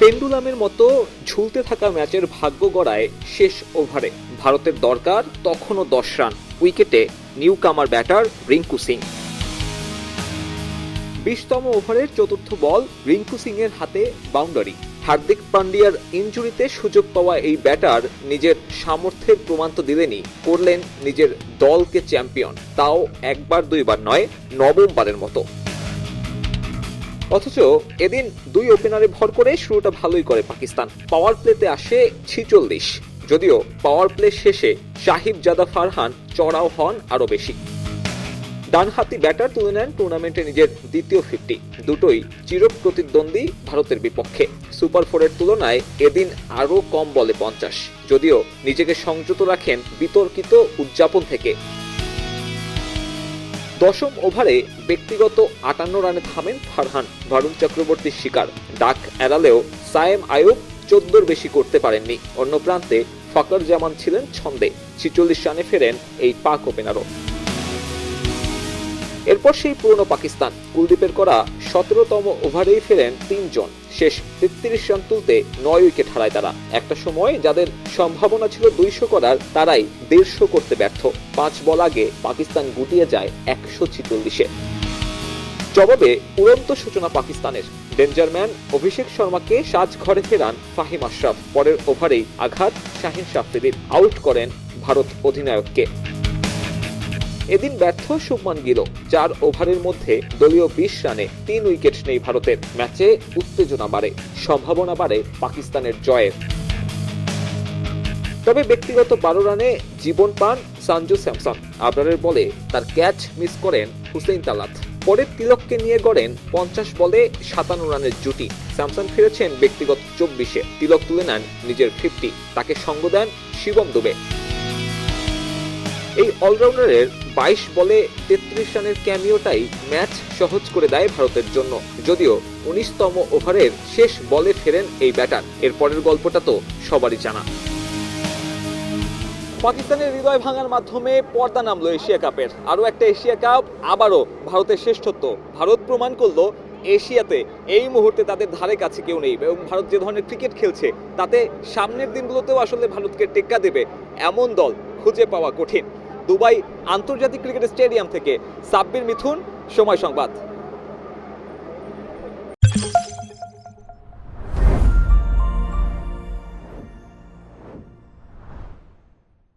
পেন্ডুলামের মতো ঝুলতে থাকা ম্যাচের ভাগ্য গড়ায় শেষ ওভারে ভারতের দরকার তখনও দশ রান। উইকেটে নিউ কামার ব্যাটার রিঙ্কু সিং। বিশতম ওভারের চতুর্থ বল রিঙ্কু সিং এর হাতে বাউন্ডারি। হার্দিক পান্ডিয়ার ইনজুরিতে সুযোগ পাওয়া এই ব্যাটার নিজের সামর্থ্যের প্রমাণ তো দিলেনই করলেন নিজের দলকে চ্যাম্পিয়ন। তাও একবার দুইবার নয়, নবমবারের মতো। অথচ এদিন দুই ওপেনারে ভর করে শুরুটা ভালোই করে পাকিস্তান। পাওয়ার প্লেতে আসে ছিচল্লিশ যদিও পাওয়ার প্লে শেষে সাহিব জাদা ফারহান চড়াও হন আরও বেশি। ডানহাতি ব্যাটার তুলে নেন টুর্নামেন্টে নিজের দ্বিতীয় ফিফটি দুটোই চির প্রতিদ্বন্দ্বী ভারতের বিপক্ষে। সুপার ফোরের তুলনায় এদিন আরও কম বলে পঞ্চাশ। যদিও নিজেকে সংযত রাখেন বিতর্কিত উদযাপন থেকে। দশম ওভারে ব্যক্তিগত আটান্ন রানে থামেন ফারহান, ভারুণ চক্রবর্তীর শিকার। ডাক এড়ালেও সায়েম আয়ুব চোদ্দোর বেশি করতে পারেননি। অন্য প্রান্তে ফকর জামান ছিলেন ছন্দে। ছিচল্লিশ রানে ফেরেন এই পাক ওপেনারও। এরপর সেই পুরনো পাকিস্তান। কুলদীপের করা সতেরোতম ওভারেই ফেরেন তিনজন। শেষ তেত্রিশ রান তুলতে নয় উইকেট হারায় তারা। একটা সময় যাদের সম্ভাবনা ছিল দুইশো করার, তারাই দেড়শো করতে ব্যর্থ। পাঁচ বল আগে পাকিস্তান গুটিয়ে যায় একশো ছিচল্লিশে। জবাবে উড়ন্ত সূচনা পাকিস্তানের। ডেঞ্জারম্যান অভিষেক শর্মাকে সাজ ঘরে ফেরান ফাহিম আশরাফ। পরের ওভারেই আঘাত শাহিন শাফরিদির আউট করেন ভারত অধিনায়ককে। এদিন ব্যর্থ শুভমান গিল, চার ওভারের মধ্যে দলীয় বিশ রানে তিন উইকেট নেই ভারতের। ম্যাচে উত্তেজনা বাড়ে, সম্ভাবনা বাড়ে পাকিস্তানের জয়ের তবে ব্যক্তিগত বারো রানে জীবন পান সানজু স্যামসন। আবরারের বলে তার ক্যাচ মিস করেন হুসেইন তালাত। পরে তিলককে নিয়ে গড়েন পঞ্চাশ বলে সাতান্ন রানের জুটি। স্যামসন ফিরেছেন ব্যক্তিগত চব্বিশে। তিলক তুলে নেন নিজের ফিফটি। তাকে সঙ্গ দেন শিবম দুবে। এই অলরাউন্ডারের বাইশ বলে তেত্রিশ রানের ক্যামিওটাই ম্যাচ সহজ করে দেয় ভারতের জন্য। যদিও উনিশতম ওভারের শেষ বলে ফেরেন এই ব্যাটার। এর পরের গল্পটা তো সবারই জানা। পাকিস্তানের হৃদয় ভাঙার মাধ্যমে পর্দা নামলো এশিয়া কাপের। আরও একটা এশিয়া কাপ, আবারও ভারতের শ্রেষ্ঠত্ব। ভারত প্রমাণ করল এশিয়াতে এই মুহূর্তে তাদের ধারে কাছে কেউ নেই এবং ভারত যে ধরনের ক্রিকেট খেলছে, তাতে সামনের দিনগুলোতেও আসলে ভারতকে টেক্কা দেবে এমন দল খুঁজে পাওয়া কঠিন। দুবাই আন্তর্জাতিক ক্রিকেট স্টেডিয়াম থেকে সাব্বির মিথুন সময় সংবাদ।